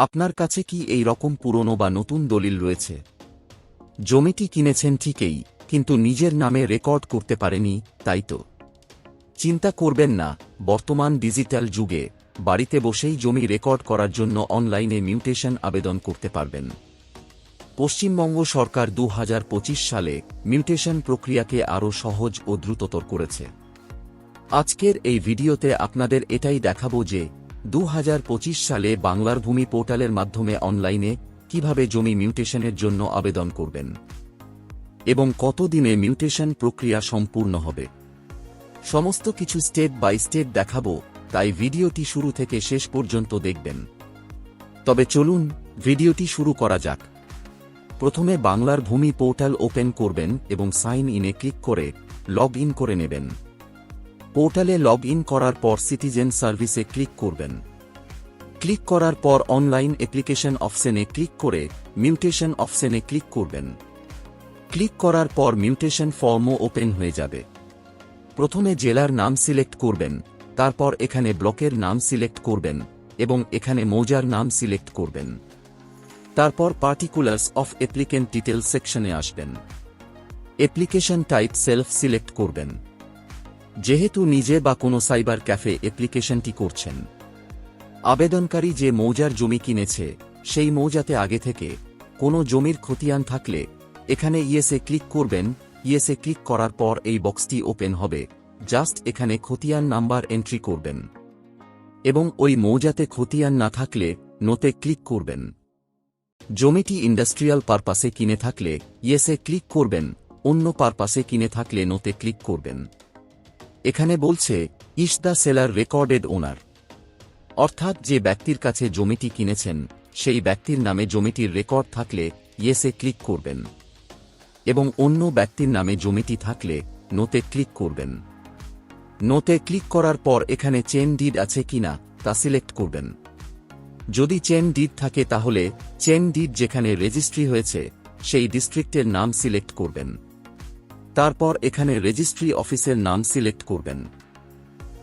আপনার কাছে কি এই রকম পুরনো বা নতুন দলিল রয়েছে? জমিটি কিনেছেন ঠিকই, কিন্তু নিজের নামে রেকর্ড করতে পারেনি, তাই তো। চিন্তা করবেন না, বর্তমান ডিজিটাল যুগে, বাড়িতে বসেই জমি রেকর্ড করার জন্য অনলাইনে মিউটেশন আবেদন করতে পারবেন। পশ্চিমবঙ্গ সরকার দু হাজার পঁচিশ সালে মিউটেশন প্রক্রিয়াকে আরও সহজ ও দ্রুততর করেছে। আজকের এই ভিডিওতে আপনাদের এটাই দেখাবো যে দু হাজার পঁচিশ সালে বাংলার ভূমি পোর্টালের মাধ্যমে অনলাইনে কীভাবে জমি মিউটেশনের জন্য আবেদন করবেন? এবং কত দিনে মিউটেশন প্রক্রিয়া সম্পূর্ণ হবে? সমস্ত কিছু স্টেপ বাই স্টেপ দেখাবো, তাই ভিডিওটি শুরু থেকে শেষ পর্যন্ত দেখবেন। তবে চলুন, ভিডিওটি শুরু করা যাক। প্রথমে বাংলার ভূমি পোর্টাল ওপেন করবেন এবং সাইন ইনে ক্লিক করে লগ ইন করে নেবেন। পোর্টালে লগ ইন করার পর সিটিজেন সার্ভিসে ক্লিক করবেন। ক্লিক করার পর অনলাইন অ্যাপ্লিকেশন অপশনে ক্লিক করে মিউটেশন অপশনে ক্লিক করবেন। ক্লিক করার পর মিউটেশন ফর্মও ওপেন হয়ে যাবে। প্রথমে জেলার নাম সিলেক্ট করবেন, তারপর এখানে ব্লকের নাম সিলেক্ট করবেন এবং এখানে মৌজার নাম সিলেক্ট করবেন। তারপর পার্টিকুলার্স অফ অ্যাপ্লিকেন্ট ডিটেল সেকশনে আসবেন। অ্যাপ্লিকেশন টাইপ সেলফ সিলেক্ট করবেন। যেহেতু নিজে বা কোনো সাইবার ক্যাফে অ্যাপ্লিকেশনটি করছেন। আবেদনকারী যে মৌজার জমি কিনেছে, সেই মৌজাতে আগে থেকে কোনো জমির খতিয়ান থাকলে এখানে ইয়েসে ক্লিক করবেন। ইয়েসে ক্লিক করার পর এই বক্সটি ওপেন হবে। জাস্ট এখানে খতিয়ান নাম্বার এন্ট্রি করবেন। এবং ওই মৌজাতে খতিয়ান না থাকলে নোতে ক্লিক করবেন। জমিটি ইন্ডাস্ট্রিয়াল পারপাসে কিনে থাকলে ইয়েসে ক্লিক করবেন। অন্য পারপাসে কিনে থাকলে নোতে ক্লিক করবেন। এখানে বলছে is the seller recorded owner. অর্থাৎ যে ব্যক্তির কাছে জমিটি কিনেছেন, সেই ব্যক্তির নামে জমিটির রেকর্ড থাকলে ইয়েসে ক্লিক করবেন। এবং অন্য ব্যক্তির নামে জমিটি থাকলে নোতে ক্লিক করবেন। নোতে ক্লিক করার পর এখানে চেন ডিড আছে কিনা তা সিলেক্ট করবেন। যদি চেন ডিড থাকে তাহলে, চেন ডিড যেখানে রেজিস্ট্রি হয়েছে, সেই ডিস্ট্রিক্টের নাম সিলেক্ট করবেন। তারপর এখানে রেজিস্ট্রি অফিসের নাম সিলেক্ট করবেন।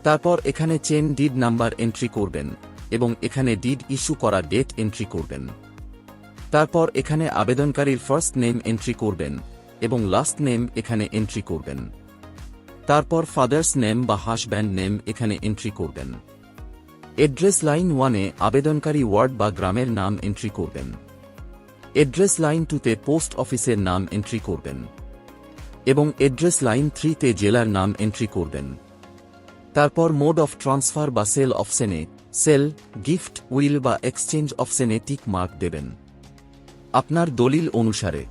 তারপর এখানে চেন ডিড নাম্বার এন্ট্রি করবেন এবং এখানে ডিড ইস্যু করা ডেট এন্ট্রি করবেন। তারপর এখানে আবেদনকারীর ফার্স্ট নেম এন্ট্রি করবেন এবং লাস্ট নেম এখানে এন্ট্রি করবেন। তারপর ফাদার্স নেম বা হাসব্যান্ড নেম এখানে এন্ট্রি করবেন। এড্রেস লাইন ওয়ানে আবেদনকারী ওয়ার্ড বা গ্রামের নাম এন্ট্রি করবেন। এড্রেস লাইন টুতে পোস্ট অফিসের নাম এন্ট্রি করবেন। এবং এড্রেস লাইন থ্রিতে জেলার নাম এন্ট্রি করবেন। তারপর মোড অফ ট্রান্সফার বা সেল অপশনে সেল গিফট উইল বা এক্সচেঞ্জ অপশনে টিক মার্ক দেবেন। আপনার দলিল অনুসারে।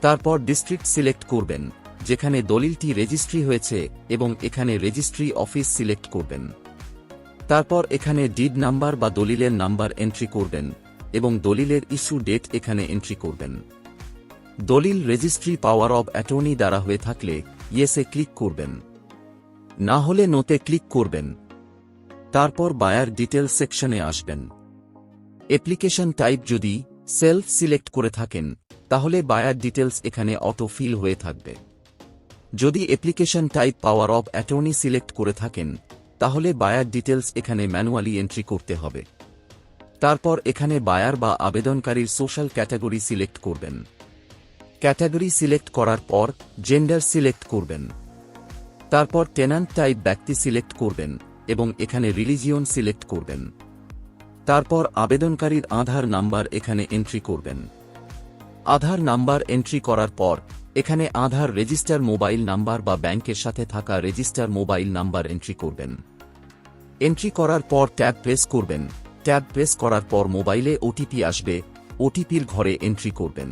তারপর ডিস্ট্রিক্ট সিলেক্ট করবেন, যেখানে দলিলটি রেজিস্ট্রি হয়েছে এবং এখানে রেজিস্ট্রি অফিস সিলেক্ট করবেন। তারপর এখানে ডিড নাম্বার বা দলিলের নাম্বার এন্ট্রি করবেন এবং দলিলের ইস্যু ডেট এখানে এন্ট্রি করবেন। দলিল রেজিস্ট্রি পাওয়ার অব অ্যাটর্নি দ্বারা হয়ে থাকলে ইয়েসে ক্লিক করবেন। না হলে নোতে ক্লিক করবেন। তারপর বায়ার ডিটেল সেকশনে আসবেন। অ্যাপ্লিকেশন টাইপ যদি সেলফ সিলেক্ট করে থাকেন, তাহলে বায়ার ডিটেলস এখানে অটো ফিল হয়ে থাকবে। যদি application type power of attorney select করে থাকেন, তাহলে বায়ার ডিটেলস এখানে ম্যানুয়ালি এন্ট্রি করতে হবে। তারপর এখানে বায়ার বা আবেদনকারীর সোশ্যাল ক্যাটাগরি সিলেক্ট করবেন। ক্যাটাগরি সিলেক্ট করার পর জেন্ডার সিলেক্ট করবেন। তারপর টেনান্ট টাইপ ব্যক্তি সিলেক্ট করবেন এবং এখানে রিলিজিয়ন সিলেক্ট করবেন। তারপর আবেদনকারীর আধার নাম্বার এখানে এন্ট্রি করবেন। আধার নাম্বার এন্ট্রি করার পর এখানে আধার রেজিস্টার মোবাইল নাম্বার বা ব্যাংকের সাথে থাকা রেজিস্টার মোবাইল নাম্বার এন্ট্রি করবেন। এন্ট্রি করার পর ট্যাব প্রেস করবেন। ট্যাব প্রেস করার পর মোবাইলে ওটিপি আসবে। ওটিপির ঘরে এন্ট্রি করবেন।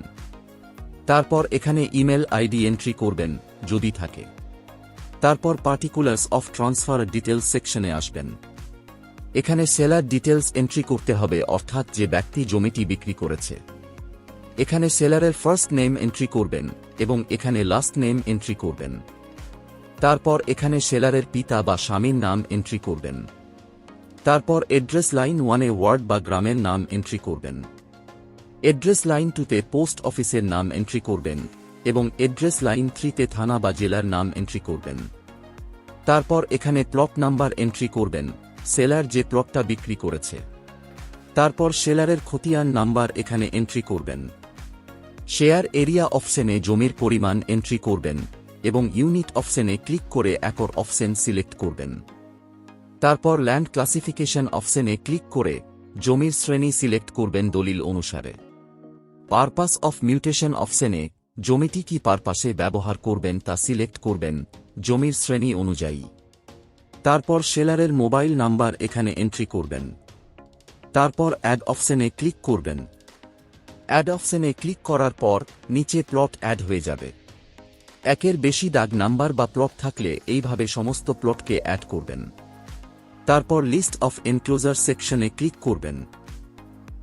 তারপর এখানে ইমেল আইডি এন্ট্রি করবেন, যদি থাকে। তারপর পার্টিকুলার্স অফ ট্রান্সফার ডিটেলস সেকশনে আসবেন। এখানে সেলার ডিটেলস এন্ট্রি করতে হবে, অর্থাৎ যে ব্যক্তি জমিটি বিক্রি করেছে। এখানে সেলারের ফার্স্ট নেম এন্ট্রি করবেন এবং এখানে লাস্ট নেম এন্ট্রি করবেন। তারপর এখানে সেলারের পিতা বা স্বামীর নাম এন্ট্রি করবেন। তারপর এড্রেস লাইন ওয়ানে ওয়ার্ড বা গ্রামের নাম এন্ট্রি করবেন। এড্রেস লাইন টুতে পোস্ট অফিসের নাম এন্ট্রি করবেন এবং এড্রেস লাইন থ্রিতে থানা বা জেলার নাম এন্ট্রি করবেন। তারপর এখানে প্লট নাম্বার এন্ট্রি করবেন, সেলার যে প্লটটা বিক্রি করেছে। তারপর সেলারের খতিয়ান নাম্বার এখানে এন্ট্রি করবেন। শেয়ার এরিয়া অপশনে জমির পরিমাণ এন্ট্রি করবেন এবং ইউনিট অপশনে ক্লিক করে একর অপশন সিলেক্ট করবেন। তারপর ল্যান্ড ক্লাসিফিকেশন অপশনে ক্লিক করে জমির শ্রেণি সিলেক্ট করবেন দলিল অনুসারে। পারপাস অফ মিউটেশন অপশনে জমিটি কি পারপাসে ব্যবহার করবেন তা সিলেক্ট করবেন জমির শ্রেণি অনুযায়ী। তারপর সেলারের মোবাইল নাম্বার এখানে এন্ট্রি করবেন। তারপর অ্যাড অপশনে ক্লিক করবেন। অ্যাড অপশনে ক্লিক করার পর নিচে প্লট অ্যাড হয়ে যাবে। একের বেশি দাগ নাম্বার বা প্লট থাকলে এইভাবে সমস্ত প্লটকে অ্যাড করবেন। তারপর লিস্ট অফ এনক্লোজার সেকশনে ক্লিক করবেন।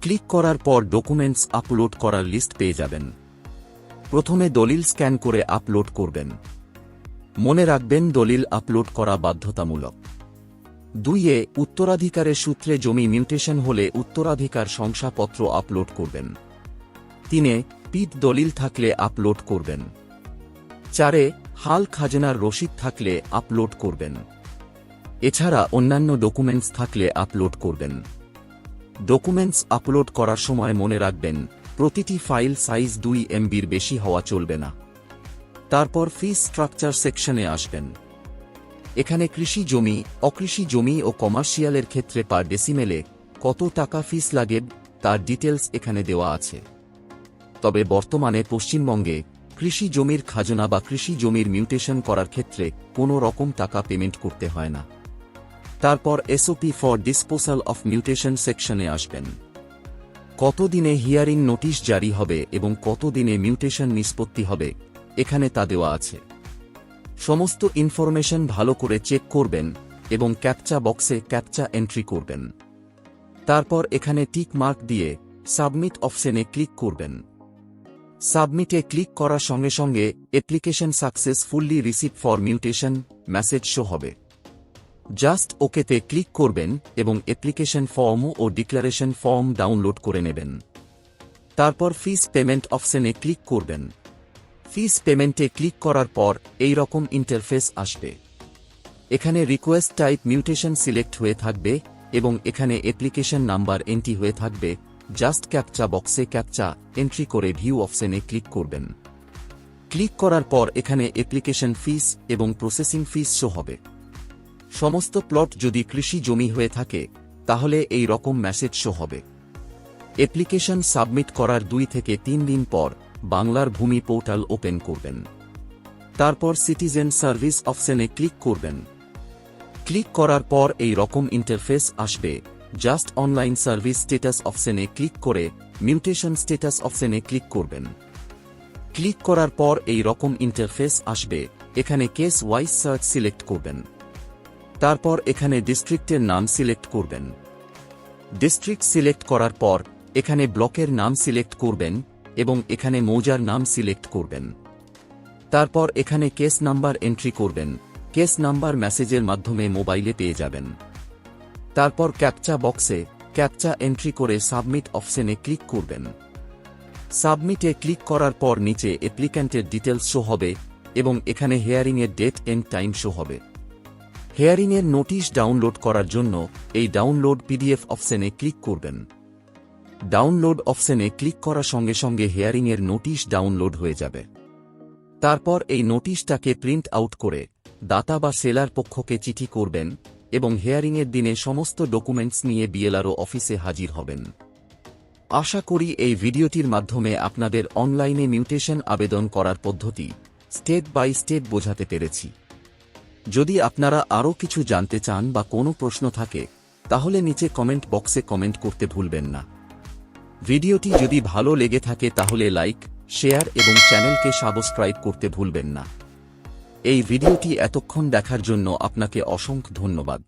ক্লিক করার পর ডকুমেন্টস আপলোড করার লিস্ট পেয়ে যাবেন। প্রথমে দলিল স্ক্যান করে আপলোড করবেন। মনে রাখবেন দলিল আপলোড করা বাধ্যতামূলক। দুইয়ে উত্তরাধিকারের সূত্রে জমি মিউটেশন হলে উত্তরাধিকার শংসাপত্র আপলোড করবেন। তিনে পিত দলিল থাকলে আপলোড করবেন। চারে হাল খাজনার রসিদ থাকলে আপলোড করবেন। এছাড়া অন্যান্য ডকুমেন্টস থাকলে আপলোড করবেন। ডকুমেন্টস আপলোড করার সময় মনে রাখবেন, প্রতিটি ফাইল সাইজ দুই এমবির বেশি হওয়া চলবে না। তারপর ফিস স্ট্রাকচার সেকশনে আসবেন। এখানে কৃষি জমি, অকৃষি জমি ও কমার্শিয়ালের ক্ষেত্রে পার ডেসিমেলে কত টাকা ফিস লাগে, তার ডিটেলস এখানে দেওয়া আছে। তবে বর্তমানে পশ্চিমবঙ্গে কৃষি জমির খাজনা বা কৃষি জমির মিউটেশন করার ক্ষেত্রে কোনো রকম টাকা পেমেন্ট করতে হয় না। তারপর SOP for disposal of mutation সেকশনে আসবেন। কতদিনে হিয়ারিং নোটিশ জারি হবে এবং কতদিনে মিউটেশন নিষ্পত্তি হবে, এখানে তা দেওয়া আছে। সমস্ত ইনফরমেশন ভালো করে চেক করবেন এবং ক্যাপচা বক্সে ক্যাপচা এন্ট্রি করবেন। তারপর এখানে টিক মার্ক দিয়ে সাবমিট অপশনে ক্লিক করবেন। সাবমিটে ক্লিক করার সঙ্গে সঙ্গে application successfully receive for mutation message show হবে। জাস্ট ওকেতে ক্লিক করবেন এবং অ্যাপ্লিকেশন ফর্ম ও ডিক্লারেশন ফর্ম ডাউনলোড করে নেবেন। তারপর ফিস পেমেন্ট অপশনে ক্লিক করবেন। ফিস পেমেন্টে ক্লিক করার পর এই রকম ইন্টারফেস আসবে। এখানে রিকোয়েস্ট টাইপ মিউটেশন সিলেক্ট হয়ে থাকবে এবং এখানে অ্যাপ্লিকেশন নাম্বার এন্ট্রি হয়ে থাকবে। জাস্ট ক্যাপচা বক্সে ক্যাপচা এন্ট্রি করে ভিউ অপশনে ক্লিক করবেন। ক্লিক করার পর এখানে অ্যাপ্লিকেশন ফিস এবং প্রসেসিং ফিস শো হবে। সমস্ত প্লট যদি কৃষি জমি হয়ে থাকে, তাহলে এই রকম মেসেজ শো হবে। অ্যাপ্লিকেশন সাবমিট করার দুই থেকে তিন দিন পর বাংলার ভূমি পোর্টাল ওপেন করবেন। তারপর সিটিজেন সার্ভিস অপশনে ক্লিক করবেন। ক্লিক করার পর এই রকম ইন্টারফেস আসবে। জাস্ট অনলাইন সার্ভিস স্টেটাস অপশনে ক্লিক করে মিউটেশন স্টেটাস অপশনে ক্লিক করবেন। ক্লিক করার পর এই রকম ইন্টারফেস আসবে। এখানে কেস ওয়াইজ সার্চ সিলেক্ট করবেন। তারপর এখানে ডিস্ট্রিক্টের নাম সিলেক্ট করবেন। ডিস্ট্রিক্ট সিলেক্ট করার পর, এখানে ব্লকের নাম সিলেক্ট করবেন এবং এখানে মৌজার নাম সিলেক্ট করবেন। তারপর এখানে কেস নাম্বার এন্ট্রি করবেন। কেস নাম্বার মেসেজের মাধ্যমে মোবাইলে পেয়ে যাবেন। তারপর ক্যাপচা বক্সে ক্যাপচা এন্ট্রি করে সাবমিট অপশনে ক্লিক করবেন। সাবমিটে ক্লিক করার পর নিচে অ্যাপ্লিক্যান্টের ডিটেলস শো হবে এবং এখানে হেয়ারিংয়ের ডেট এন্ড টাইম শো হবে। হেয়ারিংয়ের নোটিশ ডাউনলোড করার জন্য এই ডাউনলোড পিডিএফ অপশনে ক্লিক করবেন। ডাউনলোড অপশনে ক্লিক করার সঙ্গে সঙ্গে হেয়ারিংয়ের নোটিশ ডাউনলোড হয়ে যাবে। তারপর এই নোটিশটাকে প্রিন্ট আউট করে দাতা বা সেলার পক্ষকে চিঠি করবেন এবং হেয়ারিংয়ের দিনে সমস্ত ডকুমেন্টস নিয়ে বিএলআরও অফিসে হাজির হবেন। আশা করি এই ভিডিওটির মাধ্যমে আপনাদের অনলাইনে মিউটেশন আবেদন করার পদ্ধতি স্টেপ বাই স্টেপ বোঝাতে পেরেছি। যদি আপনারা আরও কিছু জানতে চান বা কোনো প্রশ্ন থাকে, তাহলে নিচে কমেন্ট বক্সে কমেন্ট করতে ভুলবেন না। ভিডিওটি যদি ভালো লেগে থাকে তাহলে লাইক, শেয়ার এবং চ্যানেলকে সাবস্ক্রাইব করতে ভুলবেন না। এই ভিডিওটি এতক্ষণ দেখার জন্য আপনাকে অসংখ্য ধন্যবাদ।